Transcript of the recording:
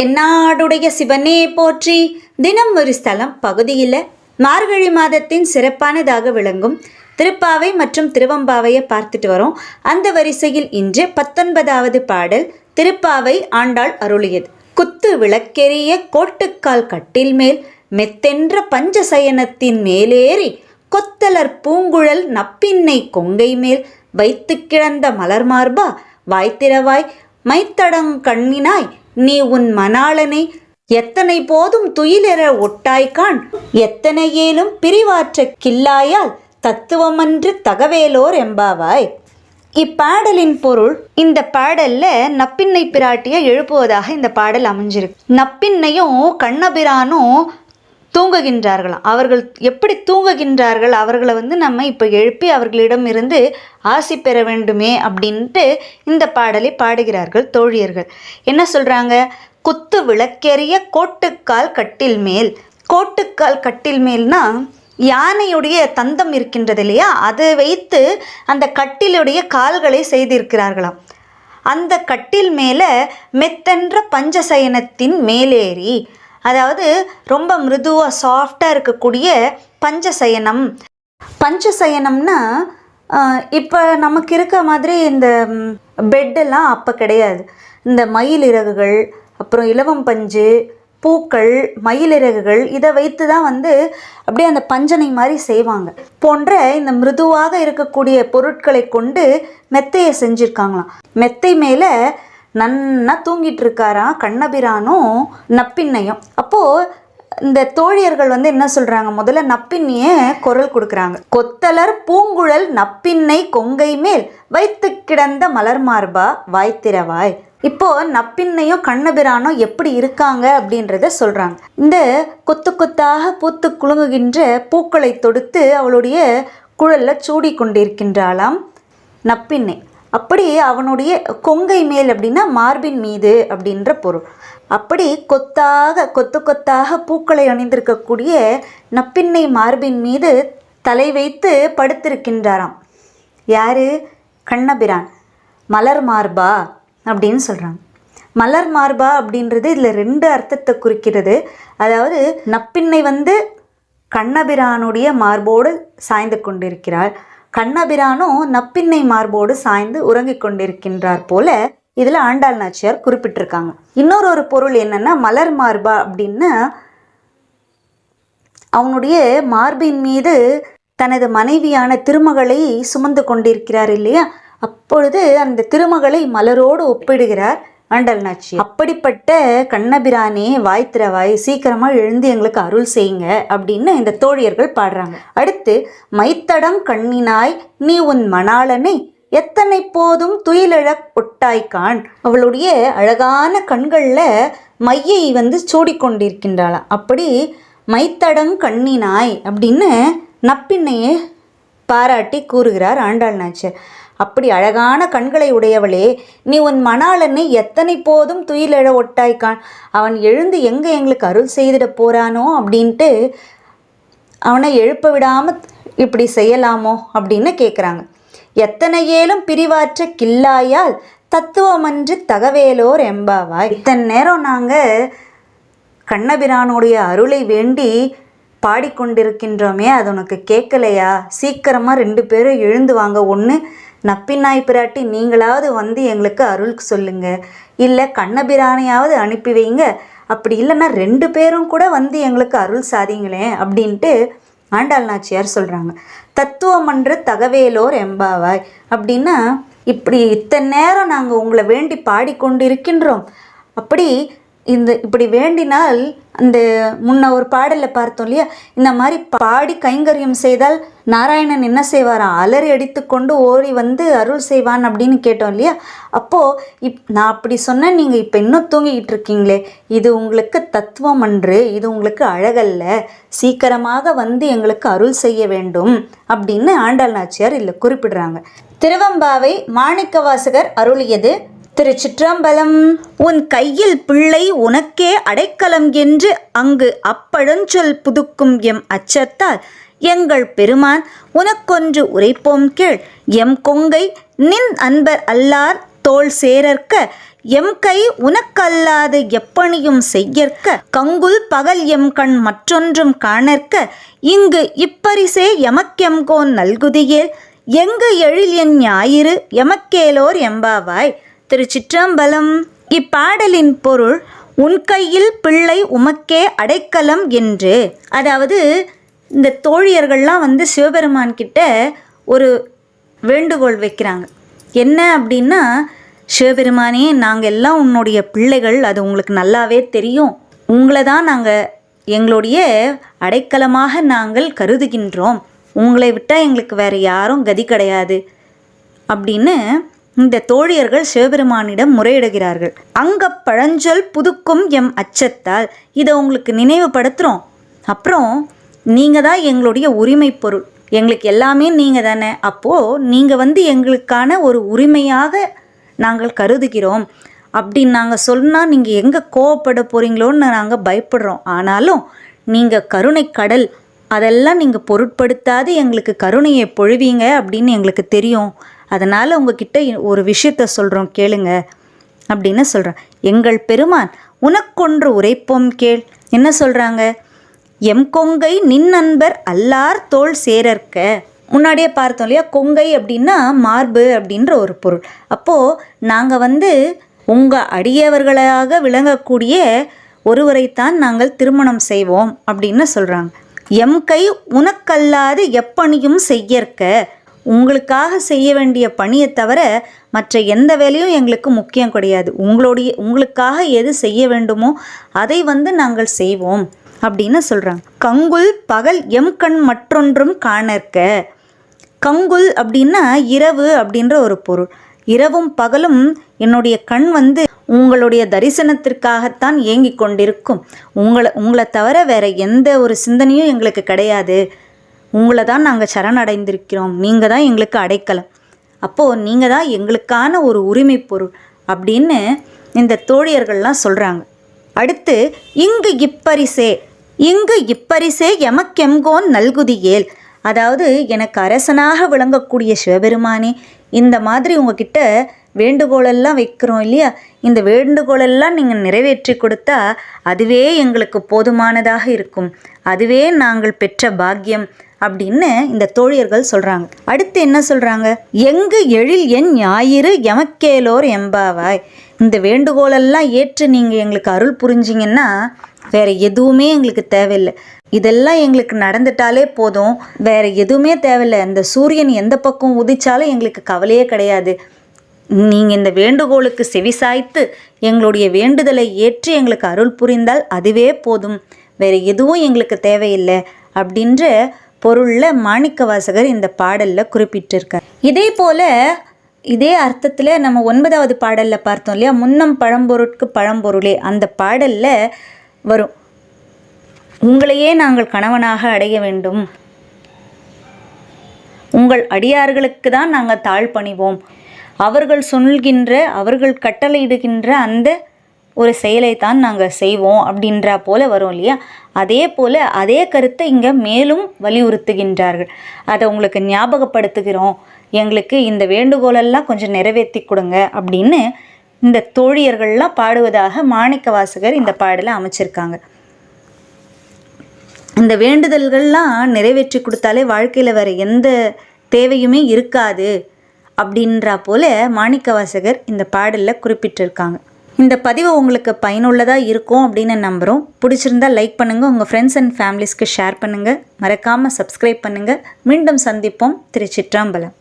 தென்னாடுடைய சிவனே போற்றி. தினம் ஒரு ஸ்தலம் பகுதியில் மார்கழி மாதத்தின் சிறப்பானதாக விளங்கும். திருப்பாவை மற்றும் திருவம்பாவையை பார்த்துட்டு வரோம். அந்த வரிசையில் இன்று பத்தொன்பதாவது பாடல் திருப்பாவை ஆண்டாள் அருளியது. குத்து விளக்கெரிய கோட்டுக்கால் கட்டில் மேல் மெத்தென்ற பஞ்சசயனத்தின் மேலேறி கொத்தலர் பூங்குழல் நப்பின்னை கொங்கை மேல் வைத்து கிடந்த மலர் மார்பா வாய்த்திரவாய் மைத்தடங் கண்ணினாய் நீ உன் மணாளனை எத்தனை போதும் துயிலெற ஒட்டாய்கான் எத்தனை ஏலும் பிரிவாற்ற கில்லாயால் தத்துவமன்று தகவேலோர் எம்பாவாய் இப்பாடலின் பொருள் இந்த பாடல்ல நப்பின்னை பிராட்டியை எழுப்புவதாக இந்த பாடல் அமைஞ்சிருக்கு. நப்பின்னையும் கண்ணபிரானும் தூங்குகின்றார்களாம். அவர்கள் எப்படி தூங்குகின்றார்கள்? அவர்களை வந்து நம்ம இப்போ எழுப்பி அவர்களிடம் இருந்து ஆசி பெற வேண்டுமே அப்படின்ட்டு இந்த பாடலை பாடுகிறார்கள் தோழியர்கள். என்ன சொல்கிறாங்க குத்து விளக்கெறிய கோட்டுக்கால் கட்டில் மேல். கோட்டுக்கால் கட்டில் மேல்னா யானையுடைய தந்தம் இருக்கின்றது இல்லையா? அதை வைத்து அந்த கட்டிலுடைய கால்களை செய்திருக்கிறார்களாம். அந்த கட்டில் மேலே மெத்தென்ற பஞ்சசயனத்தின் மேலேறி அதாவது ரொம்ப மிருதுவாக சாஃப்டாக இருக்கக்கூடிய பஞ்சசயனம். பஞ்சசயனம்னா இப்போ நமக்கு இருக்க மாதிரி இந்த பெட்டெல்லாம் அப்போ கிடையாது. இந்த மயில் இறகுகள் அப்புறம் இலவம் பஞ்சு பூக்கள் மயிலிறகுகள் இதை வைத்து தான் வந்து அப்படியே அந்த பஞ்சனை மாதிரி செய்வாங்க. போன்ற இந்த மிருதுவாக இருக்கக்கூடிய பொருட்களை கொண்டு மெத்தையை செஞ்சுருக்காங்களாம். மெத்தை மேலே நன்னா தூங்கிட்டு இருக்காராம் கண்ணபிரானும் நப்பின்னையும். அப்போது இந்த தோழியர்கள் வந்து என்ன சொல்கிறாங்க முதல்ல நப்பின்னையே குரல் கொடுக்குறாங்க. கொத்தலர் பூங்குழல் நப்பின்னை கொங்கை மேல் வைத்து கிடந்த மலர் மார்பா வாய்த்திரவாய். இப்போ நப்பின்னையும் கண்ணபிரானும் எப்படி இருக்காங்க அப்படின்றத சொல்கிறாங்க இந்த கொத்து கொத்தாக பூத்து குலுங்குகின்ற பூக்களை தொடுத்து அவளுடைய குழல்ல சூடி கொண்டிருக்கின்றாளாம் நப்பின்னை. அப்படி அவனுடைய கொங்கை மேல் அப்படின்னா மார்பின் மீது அப்படின்ற பொருள். அப்படி கொத்தாக கொத்து கொத்தாக பூக்களை அணிந்திருக்கக்கூடிய நப்பின்னை மார்பின் மீது தலை வைத்து படுத்திருக்கின்றாராம். யாரு? கண்ணபிரான். மலர் மார்பா அப்படின்னு சொல்கிறாங்க மலர் மார்பா அப்படின்றது இதில் ரெண்டு அர்த்தத்தை குறிக்கிறது. அதாவது நப்பின்னை வந்து கண்ணபிரானுடைய மார்போடு சாய்ந்து கொண்டிருக்கிறாள். கண்ணபிரானும் நப்பின்னை மார்போடு சாய்ந்து உறங்கிக் கொண்டிருக்கின்றார் போல இதில் ஆண்டாள் நாச்சியார் குறிப்பிட்டிருக்காங்க. இன்னொரு ஒரு பொருள் என்னன்னா மலர் மார்பா அப்படின்னா அவனுடைய மார்பின் மீது தனது மனைவியான திருமகளை சுமந்து கொண்டிருக்கிறார் இல்லையா? அப்பொழுது அந்த திருமகளை மலரோடு ஒப்பிடுகிறார். ஆண்டல் நாச்சி அப்படிப்பட்ட கண்ணபிரானே வாய் திறவாய் சீக்கிரமா எழுந்து எங்களுக்கு அருள் செய்யுங்க அப்படின்னு இந்த தோழியர்கள் பாடுறாங்க. அடுத்து மைத்தடம் கண்ணினாய் நீ உன் மணாளனை எத்தனை போதும் துயிலழ ஒட்டாய்கான் அவளுடைய அழகான கண்களில் மையை வந்து சூடிக்கொண்டிருக்கின்றாளாம். அப்படி மைத்தடம் கண்ணினாய் அப்படின்னு நப்பின்னையே பாராட்டி கூறுகிறார் ஆண்டாள் நாச்சர் அப்படி அழகான கண்களை உடையவளே நீ உன் மணாளனை எத்தனை போதும் துயிலெழ ஒட்டாய்க்கான் அவன் எழுந்து எங்கே எங்களுக்கு அருள் செய்திட போறானோ அப்படின்ட்டு அவனை எழுப்ப விடாமல் இப்படி செய்யலாமோ அப்படின்னு கேட்குறாங்க எத்தனை ஏலும் பிரிவாற்ற கில்லாயால் தத்துவமன்று தகவேலோர் எம்பாவாய். இத்தனை நேரம் நாங்கள் கண்ணபிரானுடைய அருளை வேண்டி பாடிக்கொண்டிருக்கின்றோமே அது உனக்கு கேட்கலையா சீக்கிரமாக ரெண்டு பேரும் எழுந்து வாங்க. ஒன்று நப்பின்னாய் பிராட்டி நீங்களாவது வந்து எங்களுக்கு அருள் சொல்லுங்க. இல்லை கண்ணபிரானையாவது அனுப்பி வைங்க. அப்படி இல்லைன்னா ரெண்டு பேரும் கூட வந்து எங்களுக்கு அருள் சாதிங்களேன் அப்படின்ட்டு ஆண்டாள் நாச்சியார் சொல்கிறாங்க தத்துவமன்ற தகவேலோர் எம்பாவாய். அப்படின்னா இப்படி இத்தனை நேரம் நாங்கள் உங்களை வேண்டி பாடிக்கொண்டு இருக்கின்றோம் அப்படி இந்த இப்படி வேண்டினால் அந்த முன்ன ஒரு பாடலில் பார்த்தோம் இல்லையா? இந்த மாதிரி பாடி கைங்கரியம் செய்தால் நாராயணன் என்ன செய்வாராம்? அலறி அடித்து கொண்டு ஓடி வந்து அருள் செய்வான் அப்படின்னு கேட்டோம் இல்லையா? அப்போது இப் நான் அப்படி சொன்னேன் நீங்கள் இப்போ இன்னும் தூங்கிக்கிட்டு இருக்கீங்களே. இது உங்களுக்கு தத்துவம் அன்று இது உங்களுக்கு அழகல்ல. சீக்கிரமாக வந்து எங்களுக்கு அருள் செய்ய வேண்டும் அப்படின்னு ஆண்டாள் நாச்சியார் இல்லை குறிப்பிடுறாங்க. திருவம்பாவை மாணிக்கவாசகர் அருளியது திருச்சிற்றம்பலம் உன் கையில் பிள்ளை உனக்கே அடைக்கலம் என்று அங்கு அப்பழஞ்சொல் புதுக்கும் எம் அச்சத்தால் எங்கள் பெருமான் உனக்கொன்று உரைப்போம் கீழ் எம் கொங்கை நின் அன்பர் அல்லார் தோள் சேரற்க. எம் கை உனக்கல்லாது எப்பணியும் செய்யற்க. கங்குல் பகல் எம் கண் மற்றொன்றும் காணற்க. இங்கு இப்பரிசே எமக்கெம்கோன் நல்குதியேல். எங்கு எழில் என் ஞாயிறு எமக்கேலோர் எம்பாவாய். திருச்சிற்றம்பலம். இப்பாடலின் பொருள் உன் கையில் பிள்ளை உமக்கே அடைக்கலம் என்று. அதாவது இந்த தோழியர்கள்லாம் வந்து சிவபெருமான் கிட்ட ஒரு வேண்டுகோள் வைக்கிறாங்க. என்ன அப்படின்னா சிவபெருமானே நாங்கள் எல்லாம் உன்னுடைய பிள்ளைகள் அது உங்களுக்கு நல்லாவே தெரியும். உங்களை தான் நாங்கள் எங்களுடைய அடைக்கலமாக நாங்கள் கருதுகின்றோம். உங்களை விட்டால் எங்களுக்கு வேறு யாரும் கதி கிடையாது. அப்படின்னு இந்த தோழியர்கள் சிவபெருமானிடம் முறையிடுகிறார்கள். அங்க பழஞ்சொல் புதுக்கும் எம் அச்சத்தால் இதை உங்களுக்கு நினைவுபடுத்துகிறோம் அப்புறம் நீங்கள் தான் எங்களுடைய உரிமை பொருள். எங்களுக்கு எல்லாமே நீங்கள் தானே. அப்போது நீங்கள் வந்து எங்களுக்கான ஒரு உரிமையாக நாங்கள் கருதுகிறோம். அப்படின்னு நாங்கள் சொன்னால் நீங்கள் எங்கே கோவப்பட போகிறீங்களோன்னு நாங்கள் பயப்படுறோம். ஆனாலும் நீங்கள் கருணை கடல். அதெல்லாம் நீங்கள் பொருட்படுத்தாது. எங்களுக்கு கருணையை பொழுவீங்க அப்படின்னு எங்களுக்கு தெரியும். அதனால் உங்ககிட்ட ஒரு விஷயத்த சொல்கிறோம் கேளுங்க அப்படின்னு சொல்கிறான் எங்கள் பெருமான் உனக்கொன்று உரைப்போம் கேள். என்ன சொல்கிறாங்க எம் கொங்கை நின் நண்பர் அல்லார் தோல் சேரற்க. முன்னாடியே பார்த்தோம் இல்லையா? கொங்கை அப்படின்னா மார்பு அப்படின்ற ஒரு பொருள். அப்போது நாங்கள் வந்து உங்கள் அடியவர்களாக விளங்கக்கூடிய ஒருவரைத்தான் நாங்கள் திருமணம் செய்வோம் அப்படின்னு சொல்கிறாங்க எம் கை உனக்கல்லாது எப்பணியும் செய்யற்க. உங்களுக்காக செய்ய வேண்டிய பணியை தவிர மற்ற எந்த வேலையும் எங்களுக்கு முக்கியம் கிடையாது. உங்களுடைய உங்களுக்காக எது செய்ய வேண்டுமோ அதை வந்து நாங்கள் செய்வோம் அப்படின்னு சொல்கிறாங்க கங்குல் பகல் எம் கண் மற்றொன்றும் காணற்க. கங்குல் அப்படின்னா இரவு அப்படின்ற ஒரு பொருள். இரவும் பகலும் என்னுடைய கண் வந்து உங்களுடைய தரிசனத்திற்காகத்தான் ஏங்கி கொண்டிருக்கும். உங்களை உங்களை தவிர வேற எந்த ஒரு சிந்தனையும் எங்களுக்கு கிடையாது. உங்களை தான் நாங்கள் சரணடைந்திருக்கிறோம். நீங்கள் தான் எங்களுக்கு அடைக்கலம். அப்போது நீங்கள் தான் எங்களுக்கான ஒரு உரிமை பொருள் அப்படின்னு இந்த தோழியர்கள்லாம் சொல்கிறாங்க அடுத்து இங்கு இப்பரிசே இங்கு இப்பரிசே எமக்கெம்கோன் நல்குதியேல். அதாவது எனக்கு அரசனாக விளங்கக்கூடிய சிவபெருமானே இந்த மாதிரி உங்ககிட்ட வேண்டுகோளெல்லாம் வைக்கிறோம் இல்லையா? இந்த வேண்டுகோளெல்லாம் நீங்கள் நிறைவேற்றி கொடுத்தா அதுவே எங்களுக்கு போதுமானதாக இருக்கும். அதுவே நாங்கள் பெற்ற பாக்கியம். அப்படின்னு இந்த தோழியர்கள் சொல்கிறாங்க அடுத்து என்ன சொல்கிறாங்க எங்கு எழில் என் ஞாயிறு எமக்கேலோர் எம்பாவாய். இந்த வேண்டுகோளெல்லாம் ஏற்று நீங்கள் எங்களுக்கு அருள் புரிஞ்சிங்கன்னா வேற எதுவுமே எங்களுக்கு தேவையில்லை. இதெல்லாம் எங்களுக்கு நடந்துட்டாலே போதும். வேற எதுவுமே தேவையில்லை. அந்த சூரியன் எந்த பக்கம் உதிச்சாலும் எங்களுக்கு கவலையே கிடையாது. நீங்கள் இந்த வேண்டுகோளுக்கு செவிசாய்த்து எங்களுடைய வேண்டுதலை ஏற்று எங்களுக்கு அருள் புரிந்தால் அதுவே போதும். வேற எதுவும் எங்களுக்கு தேவையில்லை அப்படின்ற பொருளில் மாணிக்கவாசகர் இந்த பாடலில் குறிப்பிட்டிருக்கார். இதே போல் இதே அர்த்தத்தில் நம்ம ஒன்பதாவது பாடலில் பார்த்தோம் இல்லையா? முன்னம் பழம்பொருட்கு பழம்பொருளே அந்த பாடலில் வரும். உங்களையே நாங்கள் கணவனாக அடைய வேண்டும். உங்கள் அடியார்களுக்கு தான் நாங்கள் தாழ் பணிவோம் அவர்கள் சொல்கின்ற அவர்கள் கட்டளையிடுகின்ற அந்த ஒரு செயலை தான் நாங்கள் செய்வோம் அப்படின்றா போல வரும் இல்லையா? அதே போல் அதே கருத்தை இங்கே மேலும் வலியுறுத்துகின்றார்கள். அதை உங்களுக்கு ஞாபகப்படுத்துகிறோம். எங்களுக்கு இந்த வேண்டுகோளெல்லாம் கொஞ்சம் நிறைவேற்றி கொடுங்க அப்படின்னு இந்த தோழியர்கள்லாம் பாடுவதாக மாணிக்க வாசகர் இந்த பாடலை அமைச்சிருக்காங்க. இந்த வேண்டுதல்கள்லாம் நிறைவேற்றி கொடுத்தாலே வாழ்க்கையில் வேறு எந்த தேவையுமே இருக்காது அப்படின்றா போல மாணிக்க வாசகர் இந்த பாடலில் குறிப்பிட்டிருக்காங்க. இந்த பதிவு உங்களுக்கு பயனுள்ளதாக இருக்கும் அப்படின்னு நம்புகிறோம் பிடிச்சிருந்தா லைக் பண்ணுங்கள் உங்கள் ஃப்ரெண்ட்ஸ் அண்ட் ஃபேமிலிஸ்க்கு ஷேர் பண்ணுங்கள் மறக்காமல் சப்ஸ்கிரைப் பண்ணுங்கள் மீண்டும் சந்திப்போம். திருச்சிற்றம்பலம்.